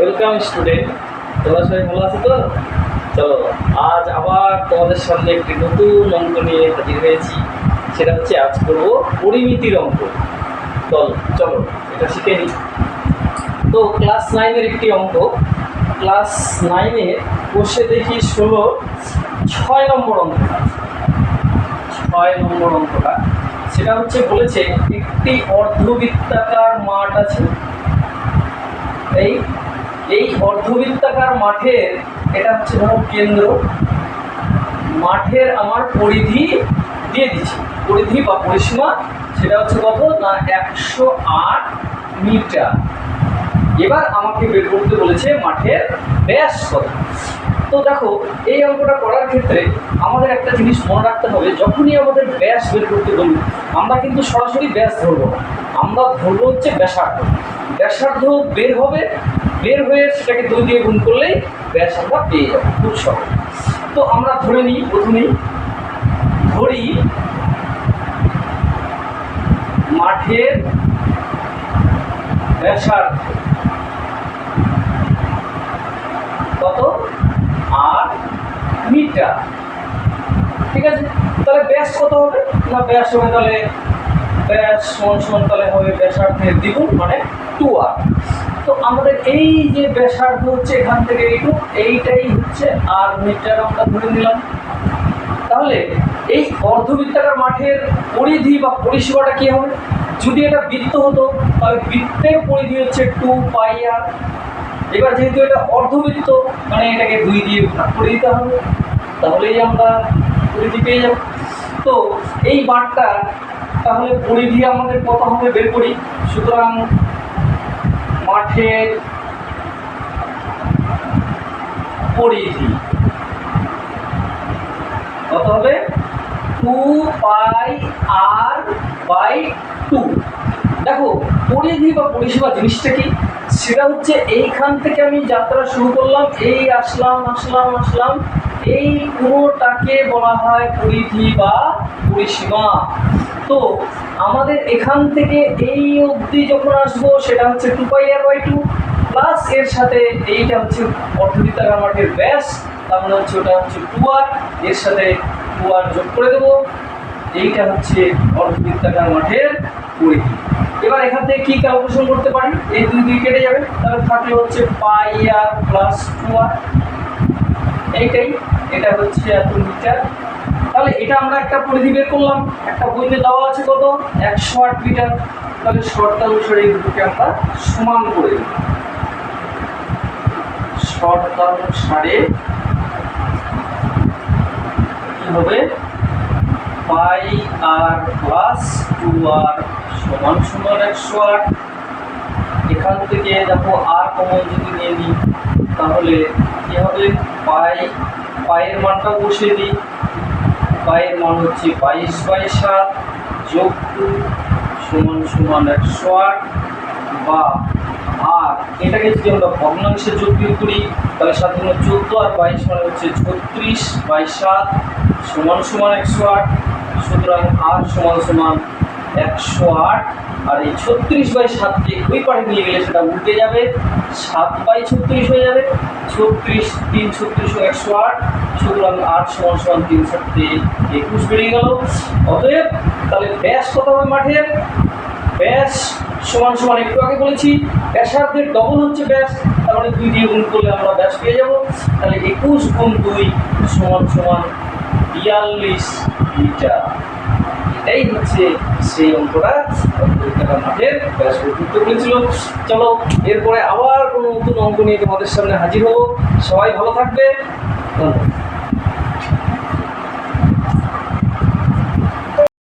Welcome student তোমরা সবাই ভালো আছো তো? চলো আজ আবার তোমাদের সামনে একটি নতুন অঙ্ক নিয়ে হাজির হয়েছি। সেটা হচ্ছে আজ করব পরিমিতির অঙ্ক। চল, চলো, এটা শিখে নিই। তো ক্লাস নাইনের একটি অঙ্ক। ক্লাস নাইনে বসে দেখি ষোলো, ছয় নম্বর অঙ্কটা। ছয় নম্বর অঙ্কটা। সেটা হচ্ছে বলেছে, একটি অর্ধবৃত্তাকার মাঠ আছে। এই এই অর্ধবৃত্তাকার মাঠের, এটা হচ্ছে ধরো কেন্দ্র। মাঠের আমার পরিধি দিয়ে দিচ্ছি। পরিধি বা পরিসীমা, সেটা হচ্ছে কত? না, একশো আট মিটার। এবার আমাকে বের করতে বলেছে মাঠের ব্যাস কত তো দেখো, এই অঙ্কটা করার ক্ষেত্রে আমাদের একটা জিনিস মনে রাখতে হবে, যখনই আমাদের ব্যাস বের করতে বলি, আমরা কিন্তু সরাসরি ব্যাস ধরবো আমরা ধরবো হচ্ছে ব্যাসার্ধ। ব্যাসার্ধ বের হবে বের হয়ে সেটাকে দুই দিয়ে গুণ করলেই ব্যাস আমরা পেয়ে যাব, খুব সহজ। তো আমরা ধরে নিই প্রথমেই, ধরি মাঠের ব্যাসার্ধ কত? আট মিটার। ঠিক আছে? তাহলে ব্যাস কত হবে? না, ব্যাস হবে তাহলে, ব্যাস সমান সমান তাহলে হবে ব্যাসার্ধের দ্বিগুণ মানে টু আর তো আমাদের এই যে ব্যাসার্ধ হচ্ছে এখান থেকে এইটুক, এইটাই হচ্ছে আর মিটার আমরা ধরে নিলাম। তাহলে এই অর্ধবৃত্তাকার মাঠের পরিধি বা পরিষেবাটা কি হবে? যদি এটা বৃত্ত হতো, তাহলে বৃত্তের পরিধি হচ্ছে টু পাই আর এবার যেহেতু এটা অর্ধবৃত্ত মানে এটাকে দুই দিয়ে ভাগ করে দিতে হবে, তাহলেই আমরা পরিধি পেয়ে যাব। তো এই বাঁটটা তাহলে পরিধি আমাদের কত হবে? বের করি। সুতরাং মাঠের পরিধি। কত হবে? টু পাই আর বাই দেখো, পরিধি বা পরিষেবা জিনিসটা কি? সেটা হচ্ছে এইখান থেকে আমি যাত্রা শুরু করলাম, এই আসলাম আসলাম আসলাম। এই পুরোটাকে বলা হয় পরিধি বা পরিসীমা তো আমাদের এখান থেকে এই অবধি যখন আসব, সেটা হচ্ছে two pi r by two plus এর সাথে এইটা হচ্ছে অর্ধবৃত্তাকার মাঠের ব্যাস, তার মানে হচ্ছে ওটা হচ্ছে টু আর এর সাথে টু আর যোগ করে দেবো। এইটা হচ্ছে অর্ধবৃত্তাকার মাঠের পরিধি। এবার এখান থেকে কি ক্যালকুলেশন করতে পারি? এই দুই দুই কেটে যাবে। তাহলে থাকলে হচ্ছে পাই আর প্লাস টু আর এইটাই। এটা হচ্ছে এত মিটার। তাহলে এটা আমরা একটা পরিধি বের করলাম। একটা বইতে দেওয়া আছে কত? একশো আট মিটার। তাহলে শর্ত অনুসারে এই দুটোকে আমরা সমান করে দেব। শর্ত অনুসারে কি হবে? পাই আর প্লাস টু আর সমান সমান একশো আট। এখান থেকে দেখো আর কমন যদি নিয়ে নিই, তাহলে কি হবে? পাই পায়ের মানটা বসিয়ে দিই। পায়ের মান হচ্ছে বাইশ বাই সাত যোগ টু সমান সমান একশো আট বা আর। এটাকে যদি আমরা ভগ্নাংশে যোগ বিয়োগ করি, তাহলে গুণ চোদ্দ আর বাইশ মানে হচ্ছে ছত্রিশ বাই সাত সমান সমান একশো আট। সুতরাং আর সমান সমান একশো আট। আর এই ছত্রিশ বাই সাতকে ওই পাড়ে নিয়ে গেলে সেটা উল্টে যাবে। সাত বাই ছত্রিশ হয়ে যাবে। ছত্রিশ, তিন ছত্রিশ একশো আট। সুতরাং আট সমান সমান তিন সাতটি একুশ বেরিয়ে গেল। অতএব তাহলে ব্যাস কত হবে মাঠের ব্যাস সমান সমান একটু আগে বলেছি, ব্যাসার্ধের ডবল হচ্ছে ব্যাস। তার মানে দুই দিয়ে গুণ করলে আমরা ব্যাস পেয়ে যাব। তাহলে একুশ গুণ দুই সমান সমান বিয়াল্লিশ মিটার। এটাই হচ্ছে সেই অঙ্কটা। মাঠের করতে বলেছিল। চলো, এরপরে আবার কোনো নতুন অঙ্ক নিয়ে তোমাদের সামনে হাজির হব। সবাই ভালো থাকবে। ধন্যবাদ।